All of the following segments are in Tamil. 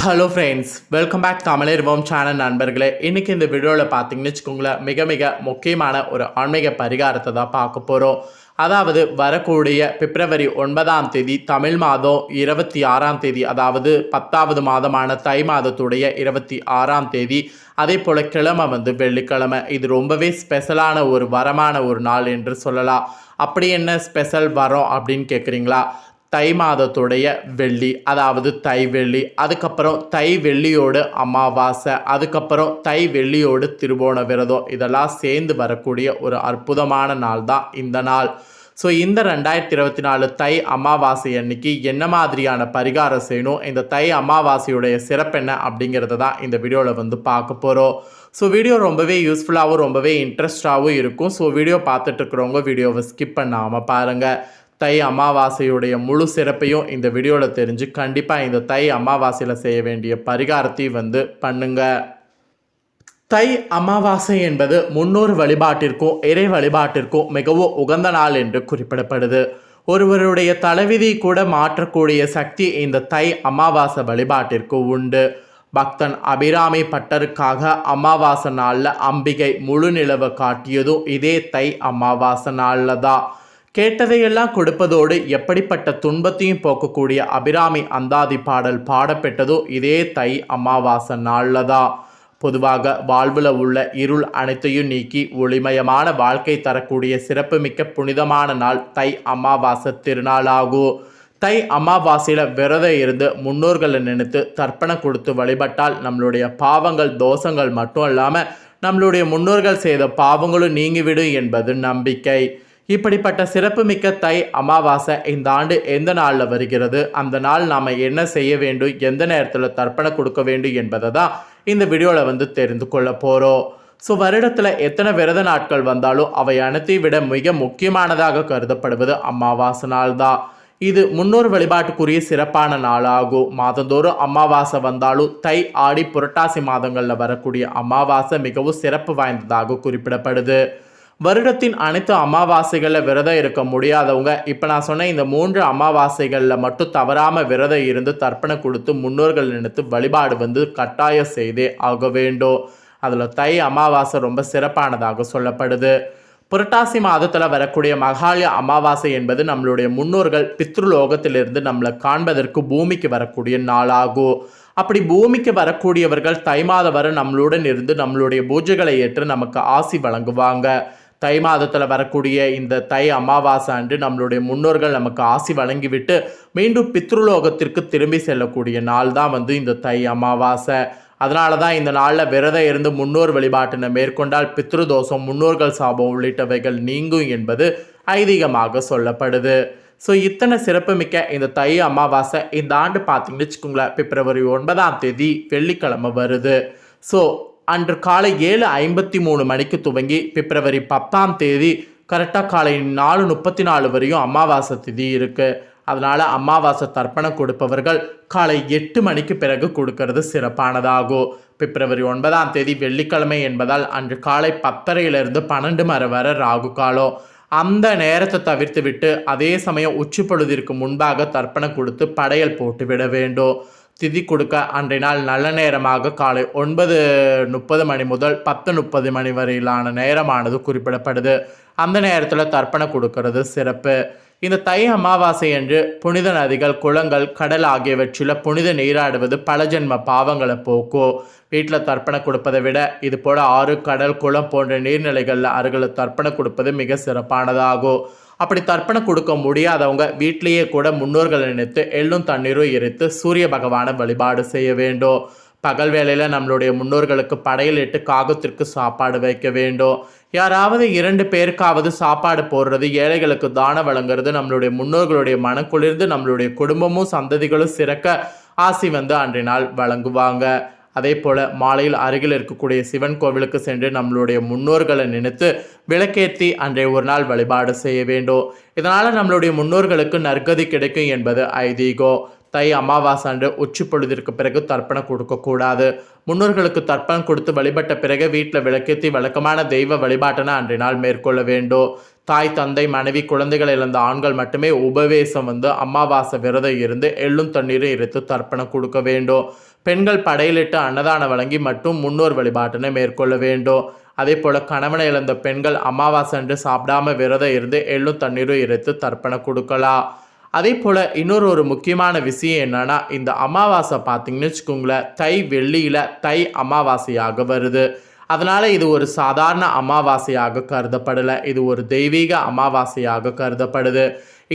ஹலோ ஃப்ரெண்ட்ஸ் வெல்கம் பேக் தமிழர்வோம் சேனல் நண்பர்களே. இன்றைக்கி இந்த வீடியோவில் பார்த்தீங்கன்னு வச்சுக்கோங்களேன் மிக மிக முக்கியமான ஒரு ஆன்மீக பரிகாரத்தை தான் பார்க்க போகிறோம் அதாவது வரக்கூடிய பிப்ரவரி ஒன்பதாம் தேதி தமிழ் மாதம் இருபத்தி ஆறாம் தேதி அதாவது பத்தாவது மாதமான தை மாதத்துடைய இருபத்தி ஆறாம் தேதி அதே போல் கிழமை வந்து வெள்ளிக்கிழமை. இது ரொம்பவே ஸ்பெஷலான ஒரு வரமான ஒரு நாள் என்று சொல்லலாம். அப்படி என்ன ஸ்பெஷல் வரோம் அப்படின்னு கேட்குறீங்களா தை மாதத்துடைய வெள்ளி அதாவது தை வெள்ளி அதுக்கப்புறம் தை வெள்ளியோடு அமாவாசை அதுக்கப்புறம் தை வெள்ளியோடு திருவோண விரதம் இதெல்லாம் சேர்ந்து வரக்கூடிய ஒரு அற்புதமான நாள் தான் இந்த நாள். ஸோ இந்த ரெண்டாயிரத்தி இருபத்தி நாலு தை அமாவாசை அன்னைக்கு என்ன மாதிரியான பரிகாரம் செய்யணும் இந்த தை அமாவாசையுடைய சிறப்பு என்ன அப்படிங்கிறத தான் இந்த வீடியோவில் வந்து பார்க்க போகிறோம் ஸோ வீடியோ ரொம்பவே யூஸ்ஃபுல்லாகவும் ரொம்பவே இன்ட்ரெஸ்டாகவும் இருக்கும். ஸோ வீடியோ பார்த்துட்டு இருக்கிறவங்க வீடியோவை ஸ்கிப் பண்ணாமல் பாருங்கள் தை அமாவாசையுடைய முழு சிறப்பையும் இந்த வீடியோவில் தெரிஞ்சு கண்டிப்பாக இந்த தை அமாவாசையில் செய்ய வேண்டிய பரிகாரத்தையும் வந்து பண்ணுங்க. தை அமாவாசை என்பது முன்னோர் வழிபாட்டிற்கும் இறை வழிபாட்டிற்கும் மிகவும் உகந்த நாள் என்று குறிப்பிடப்படுது. ஒருவருடைய தலைவிதி கூட மாற்றக்கூடிய சக்தி இந்த தை அமாவாசை வழிபாட்டிற்கு உண்டு. பக்தன் அபிராமி பட்டருக்காக அமாவாசை நாளில் அம்பிகை முழு நிலவை காட்டியதும் இதே தை அமாவாசை நாளில் தான். கேட்டதையெல்லாம் கொடுப்பதோடு எப்படிப்பட்ட துன்பத்தையும் போக்கக்கூடிய அபிராமி அந்தாதி பாடல் பாடப்பெற்றதோ இதே தை அமாவாசை நாளில் தான் பொதுவாக வாழ்வில் உள்ள இருள் அனைத்தையும் நீக்கி ஒளிமயமான வாழ்க்கை தரக்கூடிய சிறப்புமிக்க புனிதமான நாள் தை அமாவாசை திருநாளாகும் தை அமாவாசையில் விரதம் இருந்து முன்னோர்களை நினைத்து தர்ப்பணம் கொடுத்து வழிபட்டால் நம்மளுடைய பாவங்கள் தோஷங்கள் மட்டும் இல்லாமல் நம்மளுடைய முன்னோர்கள் செய்த பாவங்களும் நீங்கிவிடும் என்பது நம்பிக்கை. இப்படிப்பட்ட சிறப்புமிக்க தை அமாவாசை இந்த ஆண்டு எந்த நாளில் வருகிறது? அந்த நாள் நாம் என்ன செய்ய வேண்டும்? எந்த நேரத்தில் தர்ப்பணம் கொடுக்க வேண்டும் என்பதை தான் இந்த வீடியோவில் வந்து தெரிந்து கொள்ள போகிறோம் ஸோ வருடத்தில் எத்தனை விரத நாட்கள் வந்தாலும் அவை அனைத்தையும் விட மிக முக்கியமானதாக கருதப்படுவது அமாவாசை நாள் தான் இது முன்னோர் வழிபாட்டுக்குரிய சிறப்பான நாளாகும். மாதந்தோறும் அமாவாசை வந்தாலும் தை ஆடி புரட்டாசி மாதங்களில் வரக்கூடிய அமாவாசை மிகவும் சிறப்பு வாய்ந்ததாக குறிப்பிடப்படுது. வருடத்தின் அனைத்து அமாவாசைகளில் விரதம் இருக்க முடியாதவங்க இப்போ நான் சொன்ன இந்த மூன்று அமாவாசைகளில் மட்டும் தவறாமல் விரதம் இருந்து தர்ப்பணம் கொடுத்து முன்னோர்கள் நினைத்து வழிபாடு வந்து கட்டாயம் செய்தே ஆக வேண்டும். அதில் தை அமாவாசை ரொம்ப சிறப்பானதாக சொல்லப்படுது. புரட்டாசி மாதத்தில் வரக்கூடிய மகாலய அமாவாசை என்பது நம்மளுடைய முன்னோர்கள் பித்ருலோகத்திலிருந்து நம்மளை காண்பதற்கு பூமிக்கு வரக்கூடிய நாளாகும். அப்படி பூமிக்கு வரக்கூடியவர்கள் தை மாதம் வரை நம்மளுடன் இருந்து நம்மளுடைய பூஜைகளை ஏற்று நமக்கு ஆசி வழங்குவாங்க. தை மாதத்தில் வரக்கூடிய இந்த தை அமாவாசை அன்று நம்மளுடைய முன்னோர்கள் நமக்கு ஆசி வழங்கிவிட்டு மீண்டும் பித்ருலோகத்திற்கு திரும்பி செல்லக்கூடிய நாள் தான் வந்து இந்த தை அமாவாசை. அதனால தான் இந்த நாளில் விரதம் இருந்து முன்னோர் வழிபாட்டினை மேற்கொண்டால் பித்ருதோஷம் முன்னோர்கள் சாபம் உள்ளிட்டவைகள் நீங்கும் என்பது ஐதீகமாக சொல்லப்படுது. ஸோ இத்தனை சிறப்புமிக்க இந்த தை அமாவாசை இந்த ஆண்டு பார்த்தீங்கன்னு வச்சுக்கோங்களேன் பிப்ரவரி ஒன்பதாம் தேதி வெள்ளிக்கிழமை வருது. ஸோ அன்று காலை ஏழு ஐம்பத்தி மூணு மணிக்கு துவங்கி பிப்ரவரி பத்தாம் தேதி கரெக்டாக காலை நாலு முப்பத்தி நாலு வரையும் அமாவாசை திதி இருக்குது அதனால் அமாவாசை தர்ப்பணம் கொடுப்பவர்கள் காலை எட்டு மணிக்கு பிறகு கொடுக்கறது சிறப்பானதாகும் பிப்ரவரி ஒன்பதாம் தேதி வெள்ளிக்கிழமை என்பதால் அன்று காலை பத்தரையிலிருந்து பன்னெண்டு மணி வரை ராகு காலம். அந்த நேரத்தை தவிர்த்து விட்டு அதே சமயம் உச்சி பொழுதிற்கு முன்பாக தர்ப்பணம் கொடுத்து படையல் போட்டு விட வேண்டும். திதி கொடுக்க அன்றைய நாள் நல்ல நேரமாக காலை ஒன்பது முப்பது மணி முதல் பத்து முப்பது மணி வரையிலான நேரமானது குறிப்பிடப்படுது. அந்த நேரத்தில் தர்ப்பணம் கொடுக்கறது சிறப்பு. இந்த தை அமாவாசை என்று புனித நதிகள் குளங்கள் கடல் ஆகியவற்றில் புனித நீராடுவது பல ஜென்ம பாவங்களை போக்கும். வீட்டில் தர்ப்பணம் கொடுப்பதை விட இதுபோல் ஆறு கடல் குளம் போன்ற நீர்நிலைகளில் அருகில் தர்ப்பணம் கொடுப்பது மிக சிறப்பானதாகும். அப்படி தர்ப்பணம் கொடுக்க முடியாதவங்க வீட்டிலேயே கூட முன்னோர்கள் நினைத்து எள்ளும் தண்ணீரும் எரித்து சூரிய பகவானை வழிபாடு செய்ய வேண்டும். பகல் வேளையில் நம்மளுடைய முன்னோர்களுக்கு படையலிட்டு காகத்திற்கு சாப்பாடு வைக்க வேண்டும். யாராவது இரண்டு பேருக்காவது சாப்பாடு போடுறது ஏழைகளுக்கு தானம் வழங்குறது நம்மளுடைய முன்னோர்களுடைய மனக்குளிர்ந்து நம்மளுடைய குடும்பமும் சந்ததிகளும் சிறக்க ஆசி வந்து அன்றைய நாள் வழங்குவாங்க. அதே போல் மாலையில் அருகில் இருக்கக்கூடிய சிவன் கோவிலுக்கு சென்று நம்மளுடைய முன்னோர்களை நினைத்து விளக்கேற்றி அன்றைய ஒரு நாள் வழிபாடு செய்ய வேண்டும். இதனால் நம்மளுடைய முன்னோர்களுக்கு நற்கதி கிடைக்கும் என்பது ஐதீகோ. தை அமாவாசை அன்று உச்சி பொழுதிற்கு பிறகு தர்ப்பணம் கொடுக்கக்கூடாது முன்னோர்களுக்கு தர்ப்பணம் கொடுத்து வழிபட்ட பிறகு வீட்டில் விளக்கேற்றி வழக்கமான தெய்வ வழிபாட்டினை அன்றைய நாள் மேற்கொள்ள வேண்டும். தாய் தந்தை மனைவி குழந்தைகள் இழந்த ஆண்கள் மட்டுமே உபவேசம் வந்து அமாவாசை விரதம் இருந்து எள்ளும் தண்ணீரும் இறைத்து தர்ப்பணம் கொடுக்க வேண்டும். பெண்கள் படையிலிட்டு அன்னதானம் வழங்கி மற்றும் முன்னோர் வழிபாட்டினை மேற்கொள்ள வேண்டும். அதே போல் கணவனை இழந்த பெண்கள் அமாவாசை அன்று சாப்பிடாம விரதம் இருந்து எள்ளும் தண்ணீரும் இறைத்து தர்ப்பணம் கொடுக்கலாம். அதே போல் இன்னொரு ஒரு முக்கியமான விஷயம் என்னன்னா இந்த அமாவாசை பார்த்தீங்கன்னு வச்சுக்கோங்களேன் தை வெள்ளியில் தை அமாவாசையாக வருது. அதனால் இது ஒரு சாதாரண அமாவாசையாக கருதப்படலை. இது ஒரு தெய்வீக அமாவாசையாக கருதப்படுது.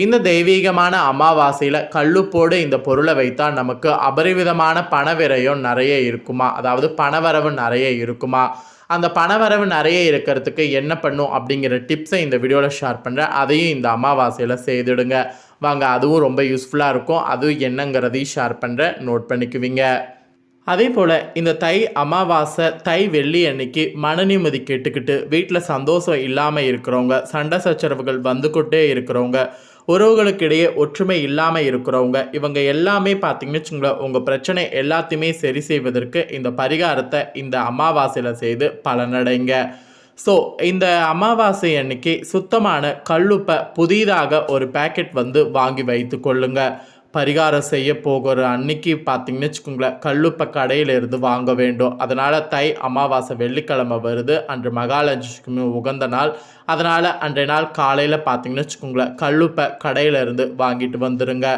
இந்த தெய்வீகமான அமாவாசையில் கல்லுப்போடு இந்த பொருளை வைத்தால் நமக்கு அபரிவிதமான பணவிரயம் நிறைய இருக்குமா? அதாவது பணவரவு நிறைய இருக்குமா? அந்த பணவரவு நிறைய இருக்கிறதுக்கு என்ன பண்ணும் அப்படிங்கிற டிப்ஸை இந்த வீடியோவில் ஷேர் பண்ணுறேன் அதையும் இந்த அமாவாசையில் செய்துடுங்க. வாங்க அதுவும் ரொம்ப யூஸ்ஃபுல்லாக இருக்கும். அதுவும் என்னங்கிறதையும் ஷேர் பண்ணுறேன் நோட் பண்ணிக்குவீங்க. அதே போல் இந்த தை அமாவாசை தை வெள்ளி அன்னைக்கு மன நிம்மதி கேட்டுக்கிட்டு வீட்டில் சந்தோஷம் இல்லாமல் இருக்கிறவங்க சண்டை சச்சரவுகள் வந்துக்கிட்டே இருக்கிறவங்க உறவுகளுக்கிடையே ஒற்றுமை இல்லாமல் இருக்கிறவங்க இவங்க எல்லாமே பார்த்தீங்கன்னு வச்சுங்களேன் உங்கள் பிரச்சனை எல்லாத்தையுமே சரி செய்வதற்கு இந்த பரிகாரத்தை இந்த அமாவாசையில் செய்து பலனடைங்க. ஸோ இந்த அமாவாசை அன்னைக்கு சுத்தமான கல்லுப்பை புதிதாக ஒரு பேக்கெட் வந்து வாங்கி வைத்து கொள்ளுங்கள் பரிகாரம் செய்ய போகிற அன்னைக்கு பார்த்தீங்கன்னு வச்சுக்கோங்களேன் கல்லுப்பை கடையிலிருந்து வாங்க வேண்டும். அதனால் தை அமாவாசை வெள்ளிக்கிழமை வருது. அன்று மகாலட்சுமி உகந்த நாள். அதனால் அன்றைய நாள் காலையில் பார்த்தீங்கன்னு வச்சுக்கோங்களேன் கல்லுப்பை கடையிலேருந்து வாங்கிட்டு வந்துடுங்க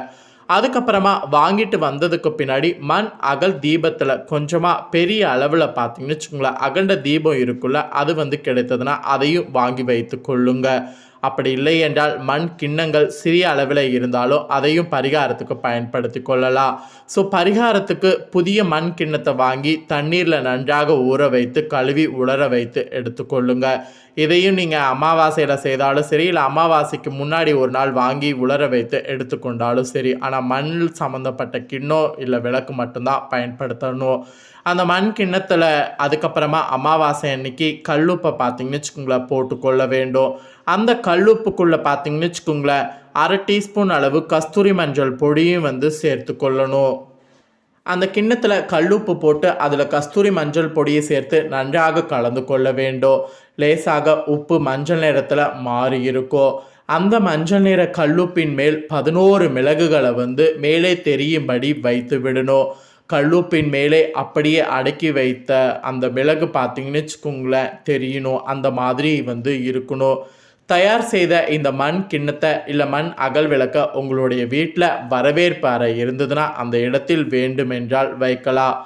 அதுக்கப்புறமா வாங்கிட்டு வந்ததுக்கு பின்னாடி மண் அகல் தீபத்தில் கொஞ்சமாக பெரிய அளவில் பார்த்தீங்கன்னு வச்சுக்கோங்களேன் அகண்ட தீபம் இருக்குல்ல அது வந்து கிடைத்ததுன்னா அதையும் வாங்கி வைத்து கொள்ளுங்கள் அப்படி இல்லை என்றால் மண் கிண்ணங்கள் சிறிய அளவில் இருந்தாலும் அதையும் பரிகாரத்துக்கு பயன்படுத்தி கொள்ளலாம். ஸோ பரிகாரத்துக்கு புதிய மண் கிண்ணத்தை வாங்கி தண்ணீரில் நன்றாக ஊற வைத்து கழுவி உலர வைத்து எடுத்துக்கொள்ளுங்க இதையும் நீங்கள் அமாவாசையில் செய்தாலும் சரி இல்லை அமாவாசைக்கு முன்னாடி ஒரு நாள் வாங்கி உலர வைத்து எடுத்துக்கொண்டாலும் சரி ஆனால் மண் சம்மந்தப்பட்ட கிண்ணம் இல்லை விளக்கு மட்டும்தான் பயன்படுத்தணும். அந்த மண் கிண்ணத்தில் அதுக்கப்புறமா அமாவாசை அன்னைக்கு கல்லுப்பை பார்த்தீங்கன்னு வச்சுக்கோங்களேன் போட்டுக்கொள்ள வேண்டும். அந்த கல்லுப்புக்குள்ளே பார்த்தீங்கன்னு வச்சுக்கோங்களேன் அரை டீஸ்பூன் அளவு கஸ்தூரி மஞ்சள் பொடியும் வந்து சேர்த்து கொள்ளணும். அந்த கிண்ணத்தில் கல்லுப்பு போட்டு அதில் கஸ்தூரி மஞ்சள் பொடியை சேர்த்து நன்றாக கலந்து கொள்ள வேண்டும். லேசாக உப்பு மஞ்சள் நிறத்தில் மாறி இருக்கும். அந்த மஞ்சள் நிற கல்லுப்பின் மேல் பதினோரு மிளகுகளை வந்து மேலே தெரியும்படி வைத்து விடணும். கல்லுப்பின் மேலே அப்படியே அடக்கி வைத்த அந்த மிளகு பார்த்தீங்கன்னு வச்சுக்கோங்களேன் தெரியணும் அந்த மாதிரி வந்து இருக்கணும். தயார் செய்த இந்த மண் கிண்ணத்தை இல்லை மண் அகல் விளக்க உங்களுடைய வீட்டில் வரவேற்பு அறை இருந்ததுன்னா அந்த இடத்தில் வேண்டுமென்றால் வைக்கலாம்.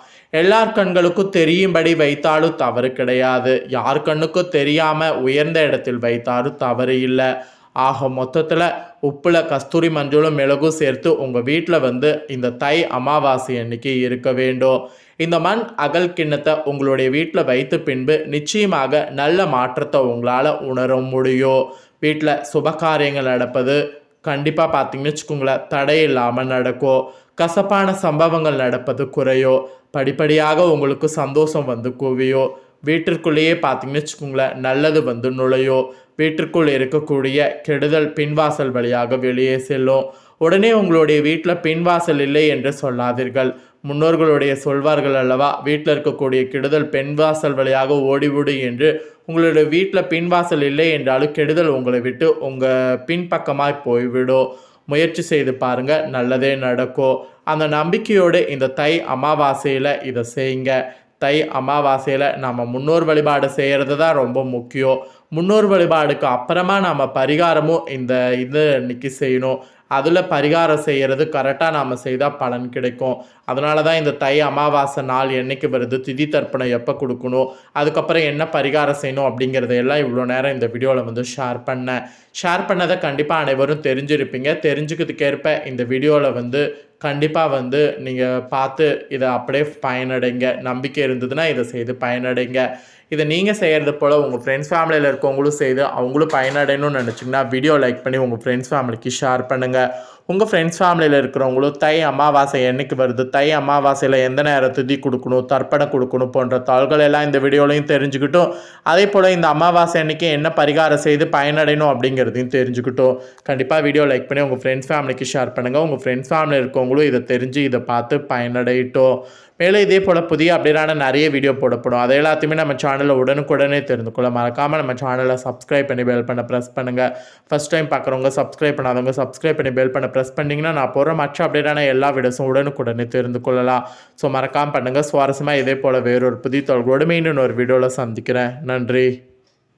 எல்லார் கண்களுக்கும் தெரியும்படி வைத்தாலும் தவறு கிடையாது. யார் கண்ணுக்கும் தெரியாமல் உயர்ந்த இடத்தில் வைத்தாலும் தவறு இல்லை. ஆக மொத்தத்தில் உப்பில் கஸ்தூரி மஞ்சளும் மிளகும் சேர்த்து உங்கள் வீட்டில் வந்து இந்த தை அமாவாசை அன்னைக்கு இருக்க வேண்டும். இந்த மண் அகல் கிண்ணத்தை உங்களுடைய வீட்டில் வைத்த பின்பு நிச்சயமாக நல்ல மாற்றத்தை உங்களால் உணர முடியும். வீட்டில் சுபகாரியங்கள் நடப்பது கண்டிப்பாக பார்த்தீங்கன்னு வச்சுக்கோங்களேன் தடை இல்லாமல் நடக்கும். கசப்பான சம்பவங்கள் நடப்பது குறையோ படிப்படியாக உங்களுக்கு சந்தோஷம் வந்து குவியோ வீட்டிற்குள்ளேயே பார்த்தீங்கன்னு வச்சுக்கோங்களேன் நல்லது வந்து நுழையோ வீட்டிற்குள் இருக்கக்கூடிய கெடுதல் பின்வாசல் வழியாக வெளியே செல்லும். உடனே உங்களுடைய வீட்டில் பின்வாசல் இல்லை என்று சொல்லாதீர்கள். முன்னோர்களுடைய சொல்வார்கள் அல்லவா வீட்டில் இருக்கக்கூடிய கெடுதல் பெண்வாசல் வழியாக ஓடிவிடு என்று. உங்களுடைய வீட்டில் பின்வாசல் இல்லை என்றாலும் கெடுதல் உங்களை விட்டு உங்கள் பின்பக்கமாக போய்விடும். முயற்சி செய்து பாருங்கள் நல்லதே நடக்கும். அந்த நம்பிக்கையோடு இந்த தை அமாவாசையில் இதை செய்யுங்க. தை அமாவாசையில் நம்ம முன்னோர் வழிபாடு செய்கிறது தான் ரொம்ப முக்கியம். முன்னோர் வழிபாடுக்கு அப்புறமா நம்ம பரிகாரமும் இந்த இது இன்னைக்கு செய்யணும். அதில் பரிகாரம் செய்கிறது கரெக்டாக நாம் செய்தால் பலன் கிடைக்கும். அதனால தான் இந்த தை அமாவாசை நாள் என்றைக்கு வருது திதி தர்ப்பணம் எப்போ கொடுக்கணும் அதுக்கப்புறம் என்ன பரிகாரம் செய்யணும் அப்படிங்கிறதையெல்லாம் இவ்வளோ நேரம் இந்த வீடியோவில் வந்து ஷேர் பண்ணேன். ஷேர் பண்ணதை கண்டிப்பாக அனைவரும் தெரிஞ்சிருப்பீங்க. தெரிஞ்சுக்கிறதுக்கேற்ப இந்த வீடியோவில் வந்து கண்டிப்பாக வந்து நீங்கள் பார்த்து இதை அப்படியே பயனடைங்க. நம்பிக்கை இருந்ததுன்னா இதை செய்து பயனடைங்க. இதை நீங்கள் செய்கிறது போல் உங்கள் ஃப்ரெண்ட்ஸ் ஃபேமிலியில் இருக்கவங்களும் செய்து அவங்களும் பயனடையணும்னு நினச்சிங்கன்னா வீடியோ லைக் பண்ணி உங்கள் ஃப்ரெண்ட்ஸ் ஃபேமிலிக்கு ஷேர் பண்ணுங்கள் உங்கள் ஃப்ரெண்ட்ஸ் ஃபேமிலியில் இருக்கிறவங்களும் தை அமாவாசை என்றைக்கு வருது? தை அமாவாசையில் எந்த நேரம் திதி கொடுக்கணும் தர்ப்பணம் கொடுக்கணும் போன்ற தாள்கள் எல்லாம் இந்த வீடியோலையும் தெரிஞ்சுக்கிட்டோம். அதே போல் இந்த அமாவாசை அன்றைக்கி என்ன பரிகாரம் செய்து பயனடையணும் அப்படிங்கிறதையும் தெரிஞ்சுக்கிட்டோம். கண்டிப்பாக வீடியோ லைக் பண்ணி உங்கள் ஃப்ரெண்ட்ஸ் ஃபேமிலிக்கு ஷேர் பண்ணுங்கள் உங்கள் ஃப்ரெண்ட்ஸ் ஃபேமிலி இருக்கவங்களும் இதை தெரிஞ்சு இதை பார்த்து பயனடையிட்டோம். மேலும் இதே போல் புதிய அப்டேட்டான நிறைய வீடியோ போடப்படும். அதை எல்லாத்தையுமே நம்ம சேனலில் உடனுக்குடனே தெரிந்து கொள்ள மறக்காமல் நம்ம சேனலை சப்ஸ்கிரைப் பண்ணி பெல் பண்ண ப்ரெஸ் பண்ணுங்கள் ஃபஸ்ட் டைம் பார்க்குறவங்க சப்ஸ்கிரைப் பண்ணாதவங்க சப்ஸ்கிரைப் பண்ணி பெல் பண்ண ப்ரெஸ் பண்ணிங்கன்னா நான் போகிற மற்ற அப்டேட்டான எல்லா வீடியோஸும் உடனுக்குடனே தெரிந்து கொள்ளலாம் ஸோ மறக்காமல் பண்ணுங்கள் சுவாரஸ்யமாக இதே போல் வேறொரு புதிய தொழில்களோடு மீண்டும் ஒரு வீடியோவில் சந்திக்கிறேன். நன்றி.